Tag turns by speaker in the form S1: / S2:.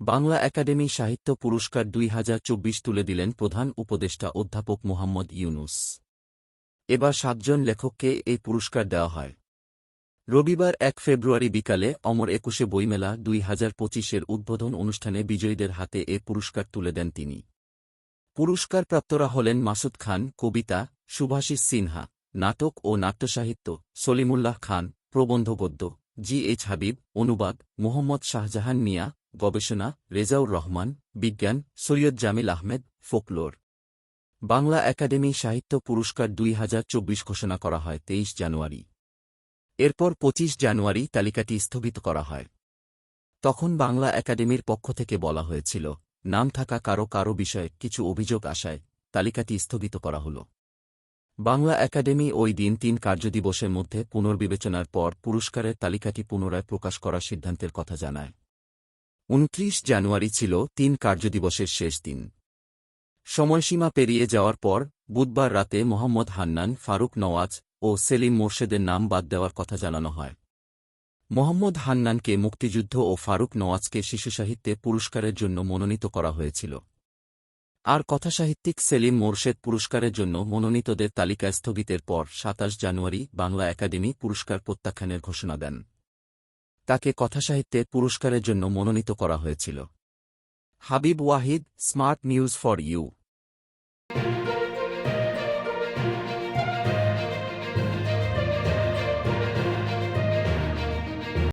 S1: Bangla academy সাহিত্য পুরস্কার দুই হাজার চব্বিশ তুলে দিলেন প্রধান উপদেষ্টা অধ্যাপক মোহাম্মদ ইউনুস। এবার সাতজন লেখককে এই পুরস্কার দেওয়া হয়। রবিবার এক ফেব্রুয়ারি বিকালে অমর একুশে বইমেলা দুই হাজার পঁচিশের উদ্বোধন অনুষ্ঠানে বিজয়ীদের হাতে এ পুরস্কার তুলে দেন তিনি। পুরস্কারপ্রাপ্তরা হলেন মাসুদ খান, কবিতা, সুভাষিস সিনহা, নাটক ও নাট্যসাহিত্য, সলিমুল্লাহ খান, প্রবন্ধ গদ্য, জি এইচ হাবিব, অনুবাদ, মোহাম্মদ শাহজাহান মিয়া গবেষণা, রেজাউর রহমান, বিজ্ঞান, সৈয়দ জামিল আহমেদ, ফোকলোর। বাংলা একাডেমি সাহিত্য পুরস্কার দুই হাজার চব্বিশ ঘোষণা করা হয় তেইশ জানুয়ারি। এরপর পঁচিশ জানুয়ারি তালিকাটি স্থগিত করা হয়। তখন বাংলা একাডেমির পক্ষ থেকে বলা হয়েছিল, নাম থাকা কারও কারও বিষয়ে কিছু অভিযোগ আসায় তালিকাটি স্থগিত করা হল। বাংলা একাডেমি ওই দিন তিন কার্যদিবসের মধ্যে পুনর্বিবেচনার পর পুরস্কারের তালিকাটি পুনরায় প্রকাশ করার সিদ্ধান্তের কথা জানায়। উনত্রিশ জানুয়ারি ছিল তিন কার্যদিবসের শেষ দিন। সময়সীমা পেরিয়ে যাওয়ার পর, বুধবার রাতে মোহাম্মদ হান্নান, ফারুক নওয়াজ ও সেলিম মোর্শেদের নাম বাদ দেওয়ার কথা জানানো হয়। মোহাম্মদ হান্নানকে মুক্তিযুদ্ধ ও ফারুক নওয়াজকে শিশু সাহিত্যে পুরস্কারের জন্য মনোনীত করা হয়েছিল। আর কথাসাহিত্যিক সেলিম মোর্শেদ পুরস্কারের জন্য মনোনীতদের তালিকা স্থগিতের পর সাতাশ জানুয়ারি বাংলা একাডেমি পুরস্কার প্রত্যাখ্যানের ঘোষণা দেন। তাকে কথাসাহিত্যে পুরস্কারের জন্য মনোনীত করা হয়েছিল। Habib Wahid smart news for you.